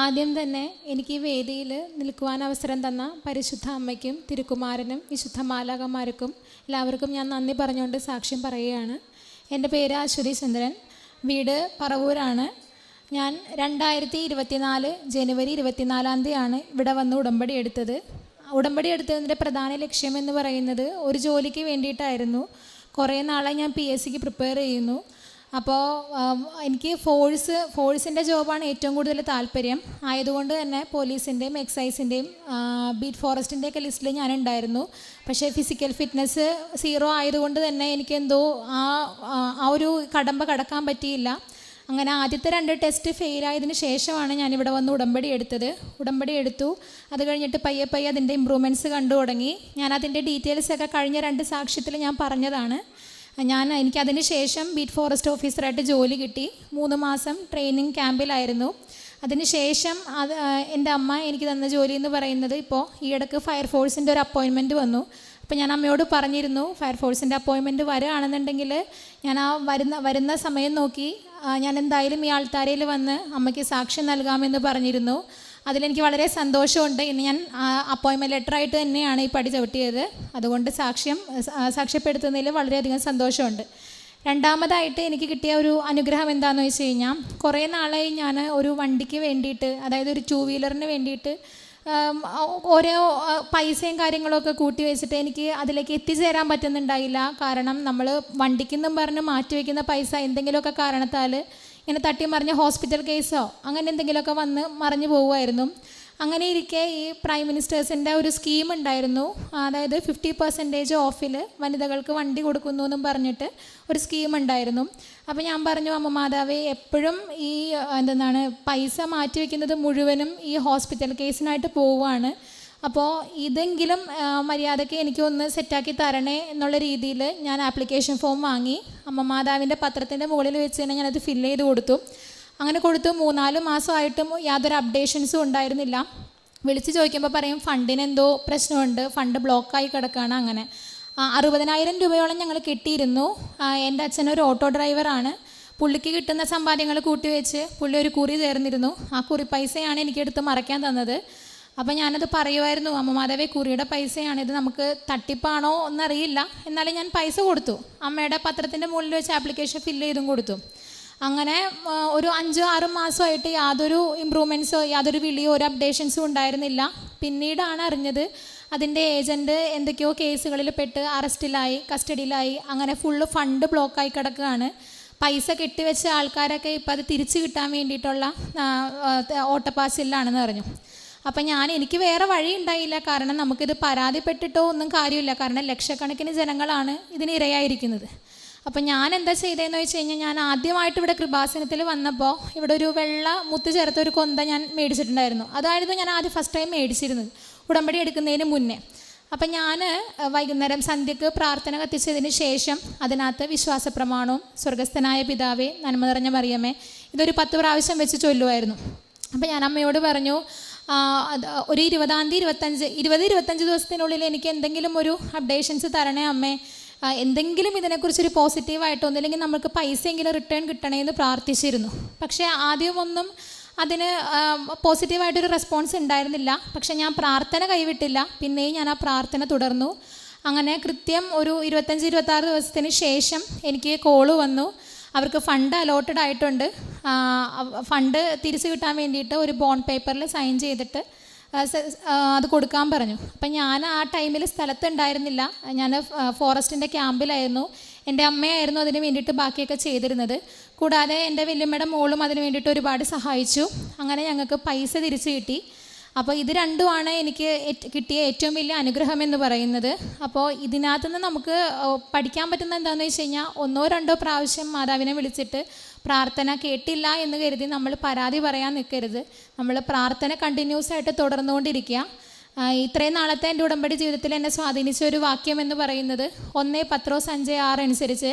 ആദ്യം തന്നെ എനിക്ക് ഈ വേദിയിൽ നിൽക്കുവാൻ അവസരം തന്ന പരിശുദ്ധ അമ്മയ്ക്കും തിരുക്കുമാരനും വിശുദ്ധ മാലാകന്മാർക്കും എല്ലാവർക്കും ഞാൻ നന്ദി പറഞ്ഞുകൊണ്ട് സാക്ഷ്യം പറയുകയാണ്. എന്റെ പേര് അശ്വതി ചന്ദ്രൻ. വീട് പറവൂരാണ്. ഞാൻ രണ്ടായിരത്തി ഇരുപത്തിനാല് ജനുവരി ഇരുപത്തിനാലാം തീയതിയാണ് ഇവിടെ വന്ന് ഉടമ്പടി എടുത്തത്. ഉടമ്പടി എടുത്തതിന്റെ പ്രധാന ലക്ഷ്യം എന്ന് പറയുന്നത് ഒരു ജോലിക്ക് വേണ്ടിയിട്ടായിരുന്നു. കുറേ നാളായി ഞാൻ പി എസ് സിക്ക് പ്രിപ്പയർ ചെയ്യുന്നു. അപ്പോൾ എനിക്ക് ഫോഴ്സ് ഫോഴ്സിന്റെ ജോബാണ് ഏറ്റവും കൂടുതൽ താല്പര്യം. ആയതുകൊണ്ട് തന്നെ പോലീസിന്റെയും എക്സൈസിന്റെയും ബീറ്റ് ഫോറസ്റ്റിന്റെയൊക്കെ ലിസ്റ്റിൽ ഞാനുണ്ടായിരുന്നു പക്ഷേ ഫിസിക്കൽ ഫിറ്റ്നസ് സീറോ ആയതുകൊണ്ട് തന്നെ എനിക്കെന്തോ ആ ആ- ആ ഒരു കടമ്പ കടക്കാൻ പറ്റിയില്ല. അങ്ങനെ ആദ്യത്തെ രണ്ട് ടെസ്റ്റ് ഫെയിലായതിന് ശേഷമാണ് ഞാനിവിടെ വന്ന് ഉടമ്പടി എടുത്തത്. ഉടമ്പടി എടുത്തു. അത് കഴിഞ്ഞിട്ട് പയ്യെ പയ്യെ അതിന്റെ ഇമ്പ്രൂവ്മെന്റ്സ് കണ്ടു തുടങ്ങി. ഞാൻ അതിന്റെ ഡീറ്റെയിൽസ് ഒക്കെ കഴിഞ്ഞ രണ്ട് സാക്ഷ്യത്തിൽ ഞാൻ പറഞ്ഞതാണ്. ഞാൻ എനിക്ക് അതിന് ശേഷം ബീറ്റ് ഫോറസ്റ്റ് ഓഫീസറായിട്ട് ജോലി കിട്ടി. മൂന്ന് മാസം ട്രെയിനിങ് ക്യാമ്പിലായിരുന്നു അതിന് ശേഷം അത് എന്റെ അമ്മ എനിക്ക് തന്ന ജോലി എന്ന് പറയുന്നത് ഇപ്പോൾ ഈയിടക്ക് ഫയർഫോഴ്സിന്റെ ഒരു അപ്പോയിൻമെന്റ് വന്നു. അപ്പോൾ ഞാൻ അമ്മയോട് പറഞ്ഞിരുന്നു ഫയർഫോഴ്സിന്റെ അപ്പോയിൻമെന്റ് വരികയാണെന്നുണ്ടെങ്കിൽ ഞാൻ ആ വരുന്ന വരുന്ന സമയം നോക്കി ഞാൻ എന്തായാലും ഈ ആൾത്താരയിൽ വന്ന് അമ്മയ്ക്ക് സാക്ഷ്യം നൽകാമെന്ന് പറഞ്ഞിരുന്നു. അതിലെനിക്ക് വളരെ സന്തോഷമുണ്ട്. ഇന്ന് ഞാൻ അപ്പോയിൻമെന്റ് ലെറ്ററായിട്ട് തന്നെയാണ് ഈ പടി ചവിട്ടിയത്. അതുകൊണ്ട് സാക്ഷ്യം സാക്ഷ്യപ്പെടുത്തുന്നതിൽ വളരെയധികം സന്തോഷമുണ്ട്. രണ്ടാമതായിട്ട് എനിക്ക് കിട്ടിയ ഒരു അനുഗ്രഹം എന്താണെന്ന് വെച്ച് കഴിഞ്ഞാൽ കുറേ നാളായി ഞാൻ ഒരു വണ്ടിക്ക് വേണ്ടിയിട്ട് അതായത് ഒരു ടൂ വീലറിന് വേണ്ടിയിട്ട് ഓരോ പൈസയും കാര്യങ്ങളൊക്കെ കൂട്ടി വെച്ചിട്ട് എനിക്ക് അതിലേക്ക് എത്തിച്ചേരാൻ പറ്റുന്നുണ്ടായില്ല. കാരണം നമ്മൾ വണ്ടിക്കെന്നും പറഞ്ഞ് മാറ്റി വയ്ക്കുന്ന പൈസ എന്തെങ്കിലുമൊക്കെ കാരണത്താൽ ഇങ്ങനെ തട്ടി മറിഞ്ഞ ഹോസ്പിറ്റൽ കേസോ അങ്ങനെ എന്തെങ്കിലുമൊക്കെ വന്ന് മറിഞ്ഞു പോവുമായിരുന്നു. അങ്ങനെ ഇരിക്കെ ഈ പ്രൈം മിനിസ്റ്റേഴ്സിന്റെ ഒരു സ്കീം ഉണ്ടായിരുന്നു. അതായത് ഫിഫ്റ്റി പെർസെന്റേജ് ഓഫിൽ വനിതകൾക്ക് വണ്ടി കൊടുക്കുന്നു എന്നും പറഞ്ഞിട്ട് ഒരു സ്കീം ഉണ്ടായിരുന്നു. അപ്പോൾ ഞാൻ പറഞ്ഞു അമ്മ മാതാവേ എപ്പോഴും ഈ എന്താണ് പൈസ മാറ്റി വയ്ക്കുന്നത് മുഴുവനും ഈ ഹോസ്പിറ്റൽ കേസിനായിട്ട് പോവുകയാണ്. അപ്പോൾ ഇതെങ്കിലും മര്യാദയ്ക്ക് എനിക്കൊന്ന് സെറ്റാക്കി തരണേ എന്നുള്ള രീതിയിൽ ഞാൻ ആപ്ലിക്കേഷൻ ഫോം വാങ്ങി. അമ്മ മാതാവിന്റെ പത്രത്തിന്റെ മുകളിൽ വെച്ച് തന്നെ ഞാനത് ഫില്ല് ചെയ്ത് കൊടുത്തു. അങ്ങനെ കൊടുത്തു. മൂന്നാൽ മാസമായിട്ടും യാതൊരു അപ്ഡേഷൻസും ഉണ്ടായിരുന്നില്ല. വിളിച്ച് ചോദിക്കുമ്പോൾ പറയും ഫണ്ടിന് എന്തോ പ്രശ്നമുണ്ട്. ഫണ്ട് ബ്ലോക്കായി കിടക്കുകയാണ് അങ്ങനെ. അറുപതിനായിരം രൂപയോളം ഞങ്ങൾ കിട്ടിയിരുന്നു. എന്റെ അച്ഛൻ ഒരു ഓട്ടോ ഡ്രൈവറാണ് പുള്ളിക്ക് കിട്ടുന്ന സമ്പാദ്യങ്ങൾ കൂട്ടിവെച്ച് പുള്ളി ഒരു കുറി ചേർന്നിരുന്നു ആ കുറി പൈസയാണ് എനിക്കെടുത്ത് മറയ്ക്കാൻ തന്നത്. അപ്പം ഞാനത് പറയുമായിരുന്നു അമ്മ മാധവേ കുറിയുടെ പൈസയാണ്. ഇത് നമുക്ക് തട്ടിപ്പാണോ എന്നറിയില്ല. എന്നാലും ഞാൻ പൈസ കൊടുത്തു. അമ്മയുടെ പത്രത്തിന്റെ മുകളിൽ വെച്ച് ആപ്ലിക്കേഷൻ ഫില്ല് ചെയ്തും കൊടുത്തു. അങ്ങനെ ഒരു അഞ്ചോ ആറ് മാസമായിട്ട് യാതൊരു ഇമ്പ്രൂവ്മെന്റ്സോ യാതൊരു വിളിയോ ഒരു അപ്ഡേഷൻസും ഉണ്ടായിരുന്നില്ല. പിന്നീടാണ് അറിഞ്ഞത് അതിന്റെ ഏജന്റ് എന്തൊക്കെയോ കേസുകളിൽ പെട്ട് അറസ്റ്റിലായി കസ്റ്റഡിയിലായി അങ്ങനെ ഫുള്ള് ഫണ്ട് ബ്ലോക്കായി കിടക്കുകയാണ്. പൈസ കെട്ടിവെച്ച ആൾക്കാരൊക്കെ ഇപ്പം അത് തിരിച്ചു കിട്ടാൻ വേണ്ടിയിട്ടുള്ള ഓട്ടപ്പാസിലാണെന്ന് പറഞ്ഞു. അപ്പം ഞാൻ എനിക്ക് വേറെ വഴി ഉണ്ടായില്ല. കാരണം നമുക്കിത് പരാതിപ്പെട്ടിട്ടോ ഒന്നും കാര്യമില്ല. കാരണം ലക്ഷക്കണക്കിന് ജനങ്ങളാണ് ഇതിന് ഇരയായിരിക്കുന്നത്. അപ്പം ഞാൻ എന്താ ചെയ്തതെന്ന് വെച്ച് കഴിഞ്ഞാൽ ഞാൻ ആദ്യമായിട്ട് ഇവിടെ കൃപാസനത്തിൽ വന്നപ്പോൾ ഇവിടെ ഒരു വെള്ള മുത്ത് ചേർത്ത ഒരു കൊന്ത ഞാൻ മേടിച്ചിട്ടുണ്ടായിരുന്നു. അതായിരുന്നു ഞാൻ ആദ്യം ഫസ്റ്റ് ടൈം മേടിച്ചിരുന്നത്. ഉടമ്പടി എടുക്കുന്നതിന് മുന്നേ. അപ്പം ഞാൻ വൈകുന്നേരം സന്ധ്യക്ക് പ്രാർത്ഥന കത്തിച്ചതിന് ശേഷം അതിനകത്ത് വിശ്വാസ പ്രമാണവും സ്വർഗസ്ഥനായ പിതാവേ നന്മ നിറഞ്ഞ മറിയമേ ഇതൊരു പത്ത് പ്രാവശ്യം വെച്ച് ചൊല്ലുമായിരുന്നു അപ്പം ഞാൻ അമ്മയോട് പറഞ്ഞു ഒരു ഇരുപതാം തീയതി ഇരുപത്തഞ്ച് ഇരുപത് ഇരുപത്തഞ്ച് ദിവസത്തിനുള്ളിൽ എനിക്ക് എന്തെങ്കിലും ഒരു അപ്ഡേഷൻസ് തരണേ അമ്മേ. എന്തെങ്കിലും ഇതിനെക്കുറിച്ചൊരു പോസിറ്റീവായിട്ടോ ഒന്നില്ലെങ്കിൽ നമുക്ക് പൈസയെങ്കിലും റിട്ടേൺ കിട്ടണേ എന്ന് പ്രാർത്ഥിച്ചിരുന്നു. പക്ഷേ ആദ്യമൊന്നും അതിന് പോസിറ്റീവായിട്ടൊരു റെസ്പോൺസ് ഉണ്ടായിരുന്നില്ല. പക്ഷേ ഞാൻ പ്രാർത്ഥന കൈവിട്ടില്ല. പിന്നെയും ഞാൻ ആ പ്രാർത്ഥന തുടർന്നു. അങ്ങനെ കൃത്യം ഒരു ഇരുപത്തഞ്ച് ഇരുപത്താറ് ദിവസത്തിന് ശേഷം എനിക്ക് കോൾ വന്നു. അവർക്ക് ഫണ്ട് അലോട്ടഡ് ആയിട്ടുണ്ട്. ഫണ്ട് തിരിച്ചു കിട്ടാൻ വേണ്ടിയിട്ട് ഒരു ബോണ്ട് പേപ്പറിൽ സൈൻ ചെയ്തിട്ട് അത് കൊടുക്കാൻ പറഞ്ഞു. അപ്പം ഞാൻ ആ ടൈമിൽ സ്ഥലത്തുണ്ടായിരുന്നില്ല ഞാൻ ഫോറസ്റ്റിന്റെ ക്യാമ്പിലായിരുന്നു എന്റെ അമ്മയായിരുന്നു അതിന് വേണ്ടിയിട്ട് ബാക്കിയൊക്കെ ചെയ്തിരുന്നത്. കൂടാതെ എന്റെ വല്യമ്മയുടെ മോളും അതിന് വേണ്ടിയിട്ട് ഒരുപാട് സഹായിച്ചു. അങ്ങനെ ഞങ്ങൾക്ക് പൈസ തിരിച്ചു കിട്ടി. അപ്പോൾ ഇത് രണ്ടുമാണ് എനിക്ക് കിട്ടിയ ഏറ്റവും വലിയ അനുഗ്രഹം എന്ന് പറയുന്നത്. അപ്പോൾ ഇതിനകത്ത് നിന്ന് നമുക്ക് പഠിക്കാൻ പറ്റുന്ന എന്താണെന്ന് വെച്ച് കഴിഞ്ഞാൽ ഒന്നോ രണ്ടോ പ്രാവശ്യം മാതാവിനെ വിളിച്ചിട്ട് പ്രാർത്ഥന കേട്ടില്ല എന്ന് കരുതി നമ്മൾ പരാതി പറയാൻ നിൽക്കരുത് നമ്മൾ പ്രാർത്ഥന കണ്ടിന്യൂസ് ആയിട്ട് തുടർന്നുകൊണ്ടിരിക്കുക. ഇത്രയും നാളത്തെ എന്റെ ഉടമ്പടി ജീവിതത്തിൽ എന്നെ സ്വാധീനിച്ച ഒരു വാക്യം എന്ന് പറയുന്നത് ഒന്നേ പത്രോസ് അഞ്ച് ആറ് അനുസരിച്ച്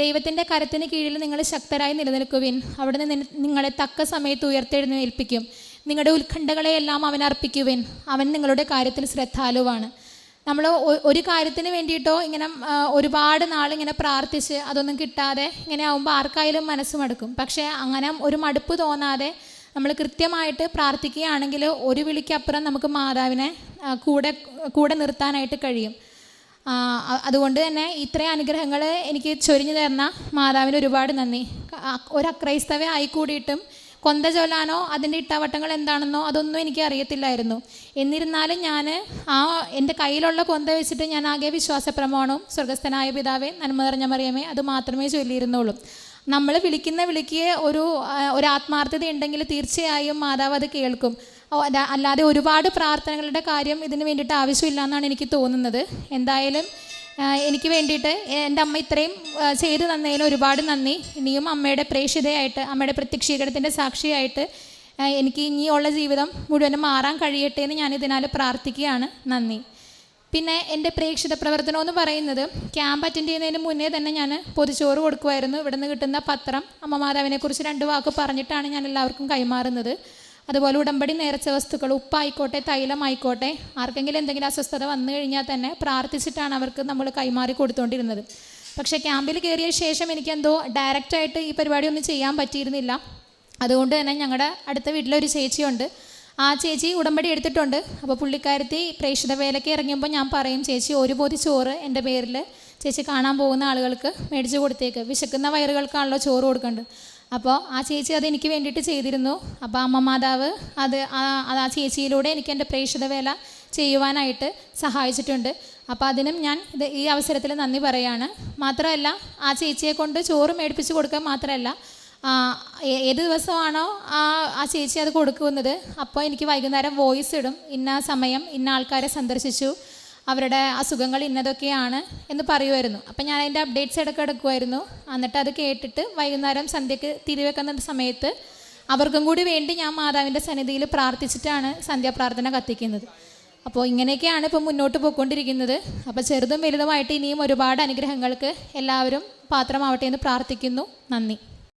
ദൈവത്തിന്റെ കരത്തിന് കീഴിൽ നിങ്ങൾ ശക്തരായി നിലനിൽക്കുവിൻ. അവിടുന്ന് നിങ്ങളെ തക്ക സമയത്ത് ഉയർത്തെഴുന്നേൽപ്പിക്കും. നിങ്ങളുടെ ഉത്കണ്ഠകളെയെല്ലാം അവൻ അർപ്പിക്കുവിൻ. അവൻ നിങ്ങളുടെ കാര്യത്തിൽ ശ്രദ്ധാലുവാണ്. നമ്മൾ ഒരു കാര്യത്തിന് വേണ്ടിയിട്ടോ ഇങ്ങനെ ഒരുപാട് നാളിങ്ങനെ പ്രാർത്ഥിച്ച് അതൊന്നും കിട്ടാതെ ഇങ്ങനെ ആവുമ്പോൾ ആർക്കായാലും മനസ്സ് മടുക്കും. പക്ഷേ അങ്ങനെ ഒരു മടുപ്പ് തോന്നാതെ നമ്മൾ കൃത്യമായിട്ട് പ്രാർത്ഥിക്കുകയാണെങ്കിൽ ഒരു വിളിക്കപ്പുറം നമുക്ക് മാതാവിനെ കൂടെ കൂടെ നിർത്താനായിട്ട് കഴിയും. അതുകൊണ്ട് തന്നെ ഇത്രയും അനുഗ്രഹങ്ങൾ എനിക്ക് ചൊരിഞ്ഞു തരുന്ന മാതാവിന് ഒരുപാട് നന്ദി. ഒരു അക്രൈസ്തവ ആയിക്കൂടിയിട്ടും കൊന്ത ചൊല്ലാനോ അതിന്റെ ഇട്ടാവട്ടങ്ങൾ എന്താണെന്നോ അതൊന്നും എനിക്ക് അറിയത്തില്ലായിരുന്നു. എന്നിരുന്നാലും ഞാൻ ആ എന്റെ കയ്യിലുള്ള കൊന്ത വെച്ചിട്ട് ഞാൻ ആകെ വിശ്വാസ പ്രമാണവും സ്വർഗസ്ഥനായ പിതാവേ നന്മ നിറഞ്ഞ മറിയമേ അത് മാത്രമേ ചൊല്ലിയിരുന്നുള്ളൂ. നമ്മൾ വിളിക്കുന്ന വിളിക്ക് ഒരു ഒരു ആത്മാർത്ഥത ഉണ്ടെങ്കിൽ തീർച്ചയായും മാതാവ് അത് കേൾക്കും. അല്ലാതെ ഒരുപാട് പ്രാർത്ഥനകളുടെ കാര്യം ഇതിന് വേണ്ടിയിട്ട് ആവശ്യമില്ല എന്നാണ് എനിക്ക് തോന്നുന്നത്. എന്തായാലും എനിക്ക് വേണ്ടിയിട്ട് എന്റെ അമ്മ ഇത്രയും ചെയ്തു തന്നതിന് ഒരുപാട് നന്ദി. ഇനിയും അമ്മയുടെ പ്രേക്ഷിതയായിട്ട് അമ്മയുടെ പ്രത്യക്ഷീകരണത്തിന്റെ സാക്ഷിയായിട്ട് എനിക്ക് ഇനിയുള്ള ജീവിതം മുഴുവനും മാറാൻ കഴിയട്ടെ എന്ന് ഞാൻ ഇതിനാൽ പ്രാർത്ഥിക്കുകയാണ്. നന്ദി. പിന്നെ എന്റെ പ്രേക്ഷിത പ്രവർത്തനം എന്ന് പറയുന്നത് ക്യാമ്പ് അറ്റൻഡ് ചെയ്യുന്നതിന് മുന്നേ തന്നെ ഞാൻ പൊതുച്ചോറ് കൊടുക്കുമായിരുന്നു. ഇവിടെ നിന്ന് കിട്ടുന്ന പത്രം അമ്മ മാതാവിനെക്കുറിച്ച് രണ്ട് വാക്ക് പറഞ്ഞിട്ടാണ് ഞാൻ എല്ലാവർക്കും കൈമാറുന്നത്. അതുപോലെ ഉടമ്പടി നേർച്ച വസ്തുക്കൾ ഉപ്പായിക്കോട്ടെ തൈലമായിക്കോട്ടെ ആർക്കെങ്കിലും എന്തെങ്കിലും അസ്വസ്ഥത വന്നു കഴിഞ്ഞാൽ തന്നെ പ്രാർത്ഥിച്ചിട്ടാണ് അവർക്ക് നമ്മൾ കൈമാറി കൊടുത്തുകൊണ്ടിരുന്നത് പക്ഷേ ക്യാമ്പിൽ കയറിയ ശേഷം എനിക്കെന്തോ ഡയറക്റ്റായിട്ട് ഈ പരിപാടി ഒന്നും ചെയ്യാൻ പറ്റിയിരുന്നില്ല. അതുകൊണ്ട് തന്നെ ഞങ്ങളുടെ അടുത്ത വീട്ടിലൊരു ചേച്ചിയുണ്ട്. ആ ചേച്ചി ഉടമ്പടി എടുത്തിട്ടുണ്ട്. അപ്പോൾ പുള്ളിക്കാരത്തി പ്രേക്ഷിത വേലയ്ക്ക് ഇറങ്ങുമ്പോൾ ഞാൻ പറയും ചേച്ചി ഒരു പൊതി ചോറ് എന്റെ പേരിൽ ചേച്ചി കാണാൻ പോകുന്ന ആളുകൾക്ക് മേടിച്ച് കൊടുത്തേക്ക്. വിശക്കുന്ന വയറുകൾക്കാണല്ലോ ചോറ് കൊടുക്കേണ്ടത്. അപ്പോൾ ആ ചേച്ചി അത് എനിക്ക് വേണ്ടിയിട്ട് ചെയ്തിരുന്നു. അപ്പോൾ അമ്മ മാതാവ് അത് ആ- ചേച്ചിയിലൂടെ എനിക്ക് എന്റെ പ്രേക്ഷിത വേല ചെയ്യുവാനായിട്ട് സഹായിച്ചിട്ടുണ്ട്. അപ്പോൾ അതിനും ഞാൻ ഇത് ഈ അവസരത്തിൽ നന്ദി പറയാണ്. മാത്രമല്ല ആ ചേച്ചിയെ കൊണ്ട് ചോറ് മേടിപ്പിച്ച് കൊടുക്കുക മാത്രമല്ല ഏത് ദിവസമാണോ ആ ആ ചേച്ചി അത് കൊടുക്കുന്നത് അപ്പോൾ എനിക്ക് വൈകുന്നേരം വോയിസ് ഇടും. ഇന്ന സമയം ഇന്ന ആൾക്കാരെ സന്ദർശിച്ചു. അവരുടെ അസുഖങ്ങൾ ഇന്നതൊക്കെയാണ് എന്ന് പറയുമായിരുന്നു. അപ്പം ഞാൻ അതിന്റെ അപ്ഡേറ്റ്സ് ഇടയ്ക്ക് എടുക്കുമായിരുന്നു. എന്നിട്ട് അത് കേട്ടിട്ട് വൈകുന്നേരം സന്ധ്യക്ക് തിരിവെക്കുന്ന സമയത്ത് അവർക്കും കൂടി വേണ്ടി ഞാൻ മാതാവിന്റെ സന്നിധിയിൽ പ്രാർത്ഥിച്ചിട്ടാണ് സന്ധ്യാപ്രാർത്ഥന കത്തിക്കുന്നത്. അപ്പോൾ ഇങ്ങനെയൊക്കെയാണ് ഇപ്പോൾ മുന്നോട്ട് പോയിക്കൊണ്ടിരിക്കുന്നത്. അപ്പോൾ ചെറുതും വലുതുമായിട്ട് ഇനിയും ഒരുപാട് അനുഗ്രഹങ്ങൾക്ക് എല്ലാവരും പാത്രമാവട്ടെ എന്ന് പ്രാർത്ഥിക്കുന്നു. നന്ദി.